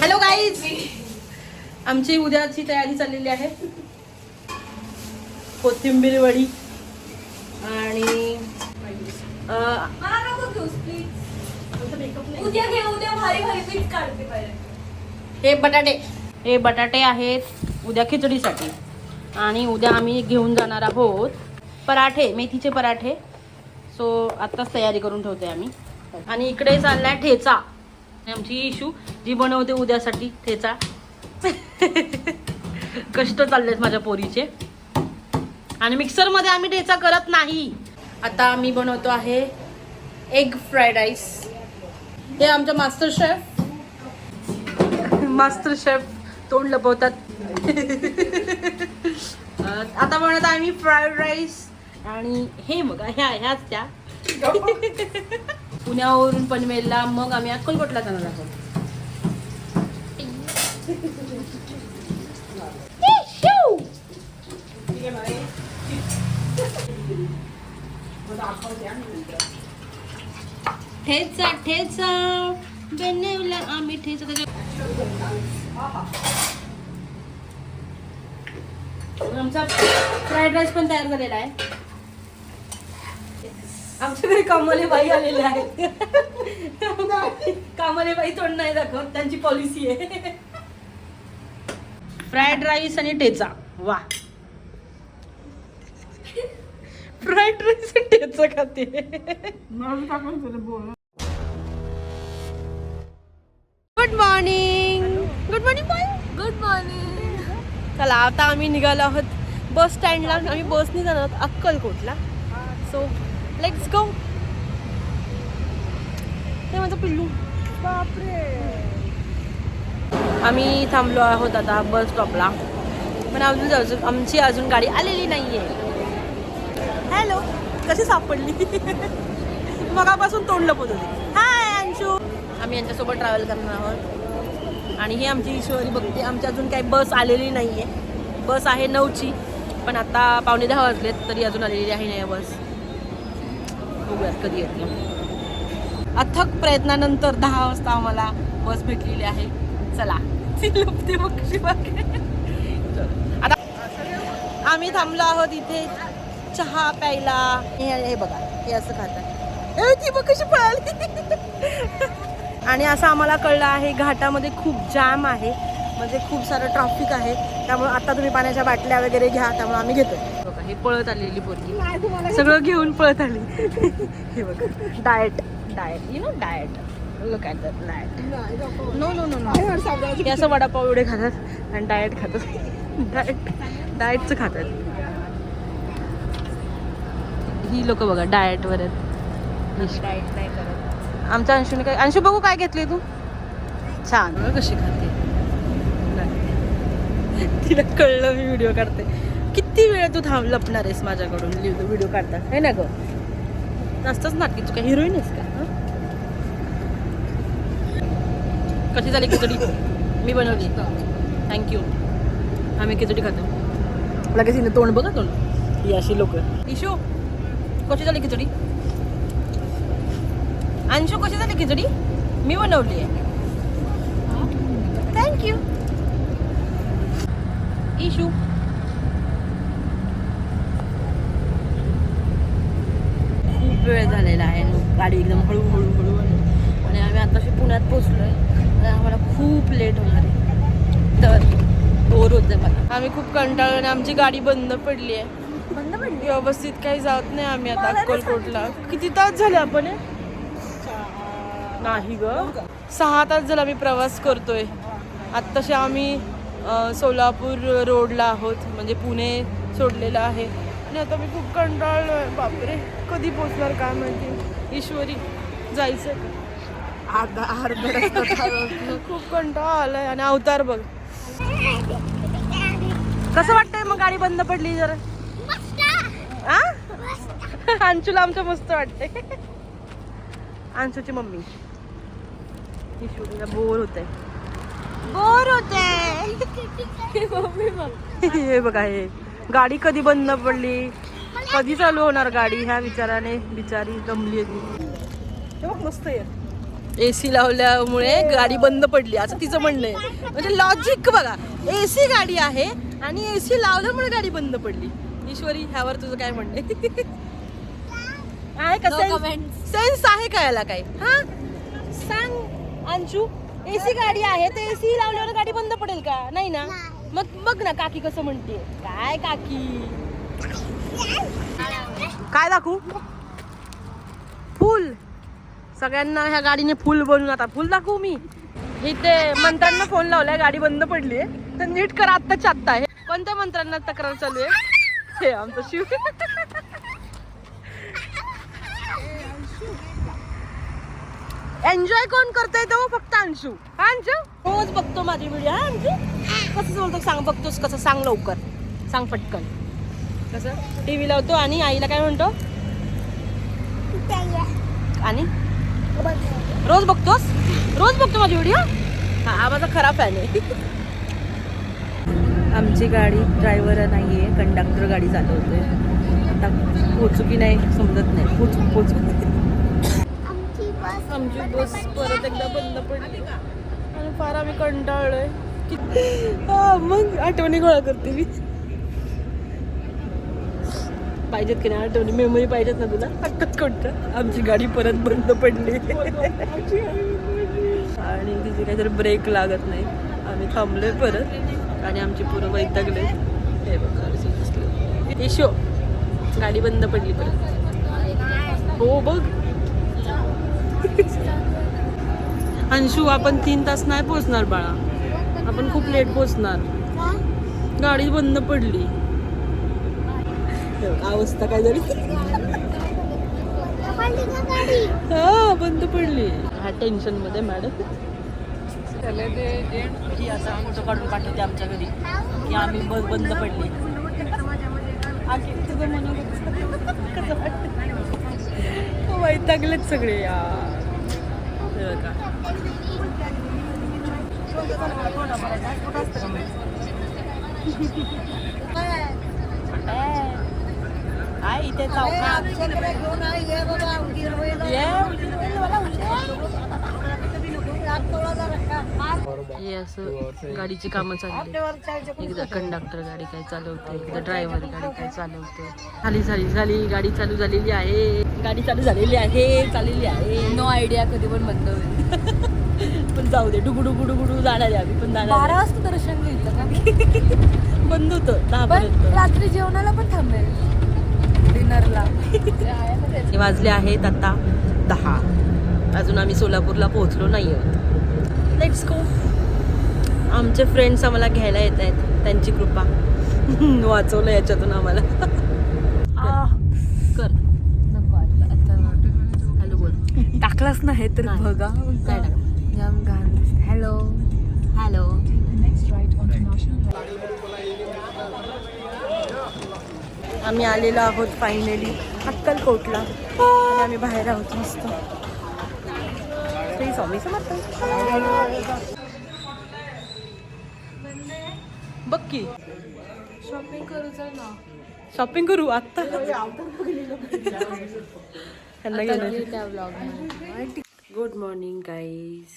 Hello guys आमची उद्याची तयारी चाललेली आहे. कोथिंबीर वडी आणि अं, मला नको घेऊस प्लीज उद्या घे उद्या भारी भारी पीठ काढते पहिले. हे बटाटे. हे बटाटे आहेत उद्या खिचडीसाठी. आणि उद्या आम्ही घेऊन जाणार आहोत पराठे मेथीचे पराठे. सो आत्ताच तयारी करून ठेवते आम्ही. आणि इकडे चाललाय ठेचा. आमची इशू जी बनवते उद्यासाठी ठेचा कष्ट चाललेत माझ्या पोरीचे. आणि मिक्सरमध्ये आम्ही ठेचा करत नाही. आता आम्ही बनवतो आहे एग फ्राईड राईस हे आमच्या मास्टर शेफ मास्टर शेफ तोंड लपवतात. आता बनवत आम्ही फ्राईड राईस आणि हे मग ह्या ह्याच त्या. पुण्यावरून पनवेलला मग आम्ही अक्कलकोटला जाणार आहोत. ठेचा ठेचा बनवला आम्ही ठेचा. त्याच्या आमचा फ्राईड राईस पण तयार झालेला आहे. आमच्या घरी कामाले बाई आलेले आहेत. कामाले बाई तोंड नाही दाखवत त्यांची पॉलिसी आहे. फ्राईड राईस आणि ठेचा. वा. फ्राईड राईस आणि ठेचा खाते. Good morning good morning bye good morning चला आता आम्ही निघालो आहोत बस स्टँडला आम्ही बसने जाणार आहोत अक्कलकोटला. सो लेट्स गो ते माझं पिल्लू. बापरे. आम्ही थांबलो आहोत आता बस स्टॉपला पण अजून अजून आमची अजून गाडी आलेली नाहीये. हॅलो कशी सापडली? मगापासून तोंड लपत होती हाय अंशू आम्ही यांच्यासोबत ट्रॅव्हल करणार आहोत. आणि ही आमची ईश्वरी बघते आमची अजून काही बस आलेली नाही आहे बस आहे नऊची. पण आता पावणे दहा वाजलेत तरी अजून आलेली आहे नाही बस बघूयात कधी येते. अथक प्रयत्नानंतर दहा वाजता आम्हाला बस भेटलेली आहे. चला. ती लपते मग आता आम्ही थांबलो आहोत इथे चहा प्यायला. हे हे बघा हे असं खातात. ती बघ कशी पळाली. आणि असं आम्हाला कळलं आहे घाटामध्ये खूप जाम आहे. म्हणजे खूप सारं ट्रॅफिक आहे. त्यामुळे आता तुम्ही पाण्याच्या बाटल्या वगैरे घ्या त्यामुळे आम्ही घेतो बघा हे पळत आलेली पोरगी. सगळं घेऊन पळत आली. हे बघा. Diet diet you know diet look at that diet no no no no असं वडापाव एवढे खातात आणि डाएट खातात. डाएट डाएटचं खातात. ही लोक बघा डाएटवर आहेत. डाएट नाही करत. आमच्या अंशूने काय अंशू बघू काय घेतली तू? छान. कशी खाते. तिला कळलं मी व्हिडिओ काढते. किती वेळ तू थांब लपणार आहेस माझ्याकडून व्हिडिओ काढता? आहे ना गं? नसतंच नाटकी तू काय हिरोईन आहेस का? कशी झाली खिचडी? मी बनवली. थँक्यू आम्ही खिचडी खातो. लगेच हिने तोंड बघा तोंड. ही अशी लोक. इशू कशी झाली खिचडी? अंशू कशी झाली खिचडी? मी बनवली आहे. थँक्यू इशू खूप वेळ झालेला आहे. गाडी एकदम हळूहळू हळू हळू आणि आम्ही आताशी पुण्यात पोचलोय आणि आम्हाला खूप लेट होणार आहे. तर बोर होते मला. आम्ही खूप कंटाळलो आणि आमची गाडी बंद पडली आहे. बंद पडली? व्यवस्थित काही जात नाही आम्ही आता अक्कलकोटला. किती तास झाले आपण? नाही ग. सहा तास झाला आम्ही प्रवास करतोय. आत्ताशी आम्ही सोलापूर रोडला आहोत. म्हणजे पुणे सोडलेलं आहे. आणि आता मी खूप कंटाळलोय बापरे. कधी पोचणार काय माहिती? ईश्वरी जायचं अर्धा अर्धा. खूप कंटाळा आलाय आणि अवतार बघ. कसं वाटतंय मग गाडी बंद पडली जरा? आ? अंशूला आमच्या मस्त वाटते अंशूची मम्मी. ईश्वरीला बोर होत बोर होते हे बघा हे. गाडी कधी बंद पडली? कधी चालू होणार गाडी? ह्या विचाराने बिचारी दमली होती. मस्त आहे. ए सी लावल्यामुळे गाडी बंद पडली. असं तिचं म्हणणं आहे. म्हणजे लॉजिक बघा. ए सी गाडी आहे आणि ए सी लावल्यामुळे गाडी बंद पडली. ईश्वरी ह्यावर तुझं काय म्हणणं आहे? आहे का सेन्स आहे का याला काय हा? सांग अंशू. ए सी गाडी आहे तर ए सी लावल्यावर गाडी बंद पडेल का? नाही ना? मग बघ ना काकी कसं म्हणते. काय काकी? काय दाखवू? फुल. सगळ्यांना ह्या गाडीने फुल बनवून आता फुल दाखवू मी. इथे मंत्र्यांना फोन लावलाय गाडी बंद पडली तर नीट करा आत्ताच आत्ता आहे. कोणत्या मंत्र्यांना तक्रार चालू आहे? हे आमचं शिव. एन्जॉय कोण करतोय तो? फक्त अंशू. हा अंशू? रोज बघतो माझी व्हिडिओ हा अंशू? कसं बोलतो सांग बघतोस कसं सांग लवकर. सांग पटकन. कसं? टी व्ही लावतो आणि आईला काय म्हणतो? आणि? रोज बघतोस? रोज बघतो माझी व्हिडिओ हा हा माझा खरा फॅन आहे. आमची गाडी ड्रायव्हर नाही आहे कंडक्टर गाडी चालवतोय. आता पोचू की नाही समजत नाही. पोचू पोचू. आमची बस परत एकदा बंद पडली. आणि फार आम्ही कंटाळलोय. हा मग आठवणी गोळा करते मी. पाहिजेत की नाही आठवणी? मेमरी पाहिजेत ना तुला? आत्ताच कोणतं? आमची गाडी परत बंद पडली. आणि तिचे काहीतरी ब्रेक लागत नाही. आम्ही थांबलोय परत. आणि आमची पोरं वैतागले. हे बघ इशो गाडी बंद पडली परत. हो बघ. अंशू आपण तीन तास नाही पोचणार बाळा. आपण खूप लेट पोचणार गाडी बंद पडली. अवस्था काय झाली? हा बंद पडली. हा टेन्शनमध्ये मॅडम ही असा फोटो काढून पाठवते आमच्या घरी की आम्ही बस बंद पडली. तुझं वाटतं? वैतागलेत सगळे यार. हे बघा. इथे चौकात ये, हे असं गाडीची कामं चालली. एकदा कंडक्टर गाडी काय चालवते एकदा ड्रायव्हर गाडी काय चालवते. झाली झाली झाली. गाडी चालू झालेली आहे. गाडी चालू झालेली आहे चाललेली आहे. नो आयडिया कधी पण बंद होईल. जाऊ दे डुगु डुगु डुगु जाणार आहे आम्ही पण जाणार बारा आहे. वाजता दर्शन घ्यायचं का? बंद होतं दहा पण पर्यंत रात्री जेवणाला पण थांबेल. डिनरला. हे वाजले आहेत आता दहा. अजून आम्ही सोलापूरला पोहोचलो नाही आहोत लेट्स गो आमचे फ्रेंड्स आम्हाला घ्यायला येत आहेत त्यांची कृपा. वाचवलं याच्यातून आम्हाला. कर. नको आता हॅलो बोल. टाकलाच नाही तर. बघा. नाही टाकलं. जाम घाण हॅलो हॅलो आम्ही आलेलो आहोत फायनली अक्कलकोटला. आणि आम्ही बाहेर आहोत मस्त. स्वामी समर्थ. बघ की. शॉपिंग करू चल ना. शॉपिंग करू आत्ता. गुड मॉर्निंग गाईज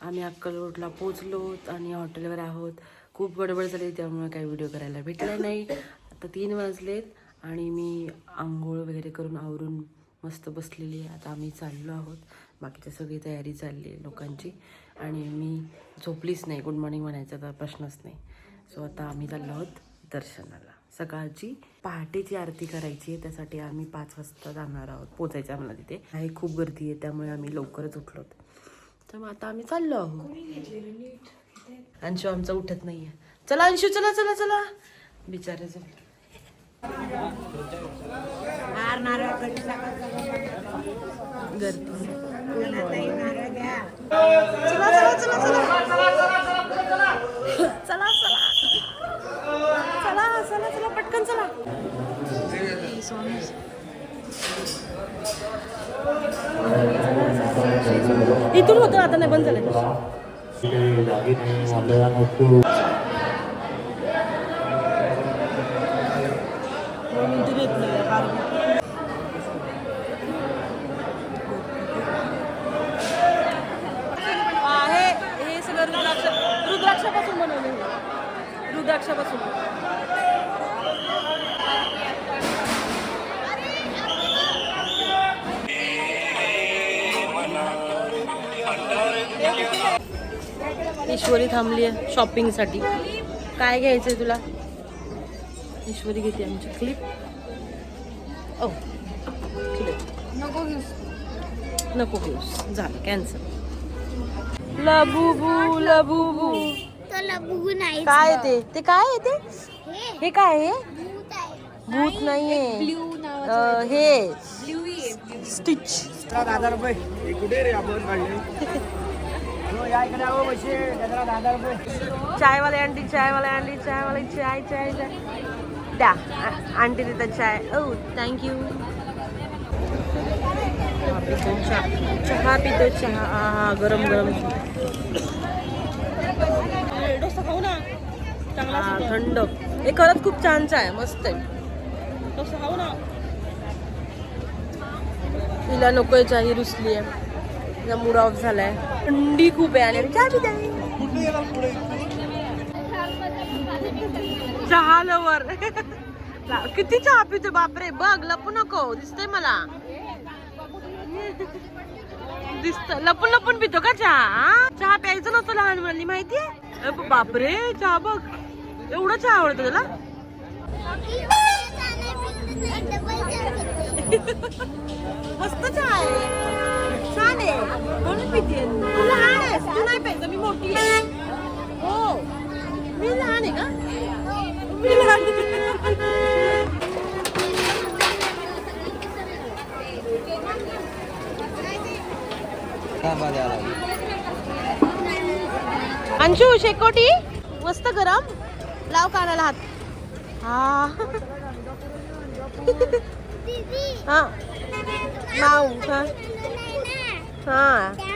आम्ही अक्कलकोटला पोचलो आणि हॉटेलवर आहोत. खूप गडबड झाली त्यामुळे काही व्हिडिओ करायला भेटला नाही. आता तीन वाजलेत आणि मी आंघोळ वगैरे करून आवरून मस्त बसलेली आहे. आता आम्ही चाललो आहोत. बाकीची सगळी तयारी चालली आहे लोकांची. आणि मी झोपलीच नाही. गुड मॉर्निंग म्हणायचा तर प्रश्नच नाही. सो आता आम्ही चाललो आहोत दर्शनाला. सकाळची पहाटेची आरती करायची आहे. त्यासाठी आम्ही पाच वाजता जाणार आहोत. पोचायचं आम्हाला तिथे. आहे खूप गर्दी आहे. त्यामुळे आम्ही लवकरच उठलोत. मग आता आम्ही चाललो आहोत. अंशू आमचा उठत नाहीये. चला अंशू चला चला चला. बिचारे चला. चला चला चला चला. चला चला. पटकन चला. इथून होतं आता नाही बंद झालं हे सगळं रुद्राक्ष रुद्राक्षापासून बनवले रुद्राक्षापासून. ईश्वरी थांबली आहे शॉपिंगसाठी काय घ्यायचंय तुला? ईश्वरी घेते आमची क्लिप ओ नको घेऊस. नको घेऊस. झालं कॅन्सल लबुबू लबुबू. तुला बघू नाही काय आहे ते? ते काय आहे ते? हे. हे काय आहे? भूत आहे. भूत नाहीये हे. आहे स्टिच. हजार रुपये. चायवाले आंटी चायवाले आंटी चायवाले चाय चाय चाय. द्या. आंटी देतात चाय. ओ थँक्यू चहा चहा पितो. चहा आहा, गरम गरम. खाऊ ना. थंड. हे खरंच खूप छान आहे मस्त आहे. खाऊ ना. तिला नकोय चहा ही रुसली आहे तिचा मूड ऑफ झालाय. थंडी खूप आहे आणि चहा पिते. चहा लवर किती चहा पितो बापरे. बघ लपू नको. दिसतंय मला. दिसत. लपून लपून पितो का चहा? चहा प्यायचं नव्हतं लहान मुलांनी माहितीये? बापरे चहा बघ. एवढं चहा आवडतं तुला पिते तू लहान आहेस तू नाही प्यायचं मी मोठी आहे हो मी लहान आहे का मी लहान आहे. अंशू शेकोटी मस्त गरम. लाव कानाला हात. हा. हा. हा. हा.